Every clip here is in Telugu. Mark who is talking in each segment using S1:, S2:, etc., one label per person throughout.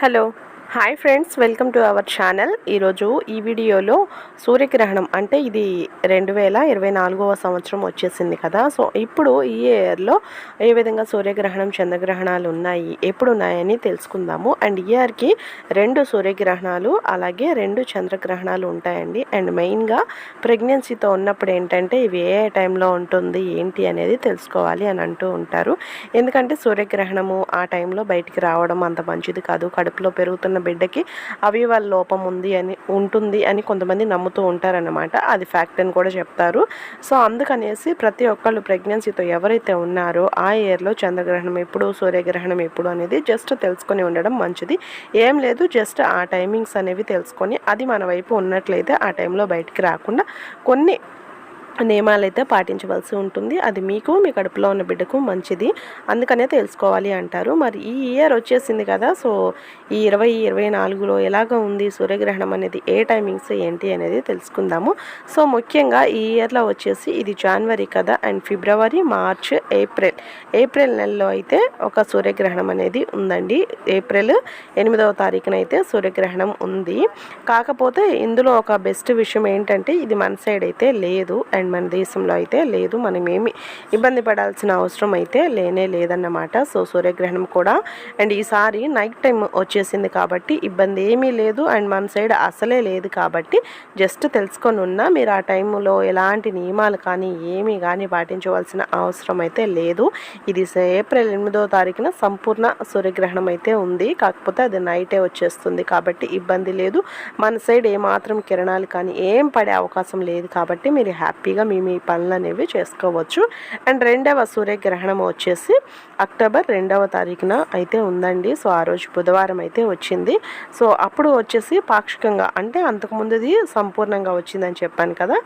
S1: Hello. Hi friends welcome to our channel. ఈరోజు ఈ వీడియోలో సూర్యగ్రహణం అంటే ఇది రెండు వేల ఇరవై నాలుగవ సంవత్సరం వచ్చేసింది కదా. సో ఇప్పుడు ఈ ఇయర్లో ఏ విధంగా సూర్యగ్రహణం చంద్రగ్రహణాలు ఉన్నాయి ఎప్పుడు ఉన్నాయని తెలుసుకుందాము. అండ్ ఇయర్కి రెండు సూర్యగ్రహణాలు అలాగే రెండు చంద్రగ్రహణాలు ఉంటాయండి. అండ్ మెయిన్గా ప్రెగ్నెన్సీతో ఉన్నప్పుడు ఏంటంటే ఇవి ఏ టైంలో ఉంటుంది ఏంటి అనేది తెలుసుకోవాలి అని అంటూ ఉంటారు. ఎందుకంటే సూర్యగ్రహణము ఆ టైంలో బయటికి రావడం అంత మంచిది కాదు. కడుపులో పెరుగుతున్న బిడ్డకి అవయవాల లోపం ఉంది అని ఉంటుంది అని కొంతమంది నమ్ముతూ ఉంటారన్నమాట. అది ఫ్యాక్ట్ అని కూడా చెప్తారు. సో అందుకనేసి ప్రతి ఒక్కళ్ళు ప్రెగ్నెన్సీతో ఎవరైతే ఉన్నారో ఆ ఇయర్లో చంద్రగ్రహణం ఎప్పుడు సూర్యగ్రహణం ఎప్పుడు అనేది జస్ట్ తెలుసుకొని ఉండడం మంచిది. ఏం లేదు జస్ట్ ఆ టైమింగ్స్ అనేవి తెలుసుకొని అది మన వైపు ఉన్నట్లయితే ఆ టైంలో బయటికి రాకుండా కొన్ని నియమాలైతే పాటించవలసి ఉంటుంది. అది మీకు మీ కడుపులో ఉన్న బిడ్డకు మంచిది. అందుకనే తెలుసుకోవాలి అంటారు. మరి ఈ ఇయర్ వచ్చేసింది కదా సో ఈ ఇరవై ఇరవై నాలుగులో ఎలాగ ఉంది సూర్యగ్రహణం అనేది ఏ టైమింగ్స్ ఏంటి అనేది తెలుసుకుందాము. సో ముఖ్యంగా ఈ ఇయర్లో వచ్చేసి ఇది జనవరి కదా and February March April April నెలలో అయితే ఒక సూర్యగ్రహణం అనేది ఉందండి. ఏప్రిల్ ఎనిమిదవ తారీఖున అయితే సూర్యగ్రహణం ఉంది. కాకపోతే ఇందులో ఒక బెస్ట్ విషయం ఏంటంటే ఇది మన సైడ్ అయితే లేదు. అండ్ అండ్ మన దేశంలో అయితే లేదు. మనం ఏమి ఇబ్బంది పడాల్సిన అవసరం అయితే లేనే లేదన్నమాట. సో సూర్యగ్రహణం కూడా. అండ్ ఈసారి నైట్ టైం వచ్చేసింది కాబట్టి ఇబ్బంది ఏమీ లేదు. అండ్ మన సైడ్ అసలే లేదు కాబట్టి జస్ట్ తెలుసుకొని ఉన్నా మీరు ఆ టైంలో ఎలాంటి నియమాలు కానీ ఏమీ కానీ పాటించవలసిన అవసరం అయితే లేదు. ఇది ఏప్రిల్ ఎనిమిదో తారీఖున సంపూర్ణ సూర్యగ్రహణం అయితే ఉంది. కాకపోతే అది నైటే వచ్చేస్తుంది కాబట్టి ఇబ్బంది లేదు. మన సైడ్ ఏమాత్రం కిరణాలు కానీ ఏం పడే అవకాశం లేదు కాబట్టి మీరు హ్యాపీగా హ్యాపీగా మీ మీ పనులు అనేవి చేసుకోవచ్చు. అండ్ రెండవ సూర్యగ్రహణం వచ్చేసి అక్టోబర్ రెండవ తారీఖున అయితే ఉందండి. సో ఆ రోజు బుధవారం అయితే వచ్చింది. సో అప్పుడు వచ్చేసి పాక్షికంగా అంటే అంతకుముందుది సంపూర్ణంగా వచ్చిందని చెప్పాను కదా.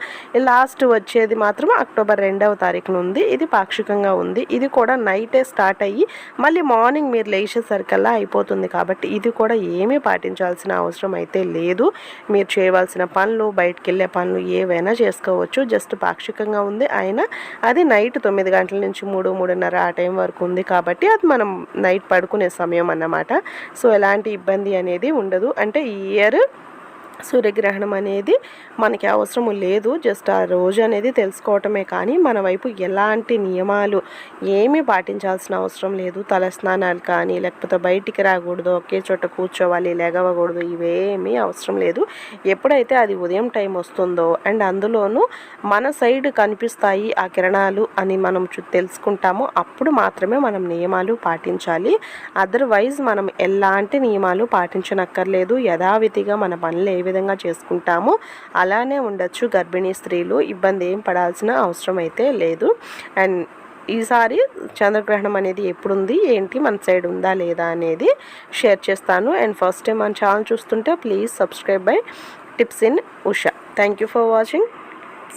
S1: లాస్ట్ వచ్చేది మాత్రం అక్టోబర్ రెండవ తారీఖున ఉంది. ఇది పాక్షికంగా ఉంది. ఇది కూడా నైటే స్టార్ట్ అయ్యి మళ్ళీ మార్నింగ్ మీరు లేచేసరికల్లా అయిపోతుంది కాబట్టి ఇది కూడా ఏమీ పాటించాల్సిన అవసరం అయితే లేదు. మీరు చేయవలసిన పనులు బయటకు వెళ్ళే పనులు ఏవైనా చేసుకోవచ్చు. జస్ట్ పాక్షికంగా ఉంది. అయినా అది నైట్ తొమ్మిది గంటల నుంచి మూడు మూడున్నర ఆ టైం వరకు ఉంది కాబట్టి అది మనం నైట్ పడుకునే సమయం అన్నమాట. సో ఎలాంటి ఇబ్బంది అనేది ఉండదు. అంటే ఈ ఇయర్ సూర్యగ్రహణం అనేది మనకి అవసరం లేదు. జస్ట్ ఆ రోజు అనేది తెలుసుకోవటమే కానీ మన వైపు ఎలాంటి నియమాలు ఏమీ పాటించాల్సిన అవసరం లేదు. తలస్నానాలు కానీ లేకపోతే బయటికి రాకూడదు ఒకే చోట కూర్చోవాలి లెగవకూడదు ఇవేమీ అవసరం లేదు. ఎప్పుడైతే అది ఉదయం టైం వస్తుందో అండ్ అందులోనూ మన సైడ్ కనిపిస్తాయి ఆ కిరణాలు అని మనం తెలుసుకుంటామో అప్పుడు మాత్రమే మనం నియమాలు పాటించాలి. అదర్వైజ్ మనం ఎలాంటి నియమాలు పాటించనక్కర్లేదు. యథావిధిగా మన పనులు ఏ విధంగా చేసుకుంటామో. అలానే ఉండొచ్చు. గర్భిణీ స్త్రీలు ఇబ్బంది ఏం పడాల్సిన అవసరం అయితే లేదు. అండ్ ఈసారి చంద్రగ్రహణం అనేది ఎప్పుడుంది? ఏంటి? మన సైడ్ ఉందా? లేదా? అనేది షేర్ చేస్తాను. అండ్ ఫస్ట్ టైం మన ఛానల్ చూస్తుంటే please subscribe bye tips in Usha. Thank you for watching.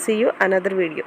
S1: See you another video.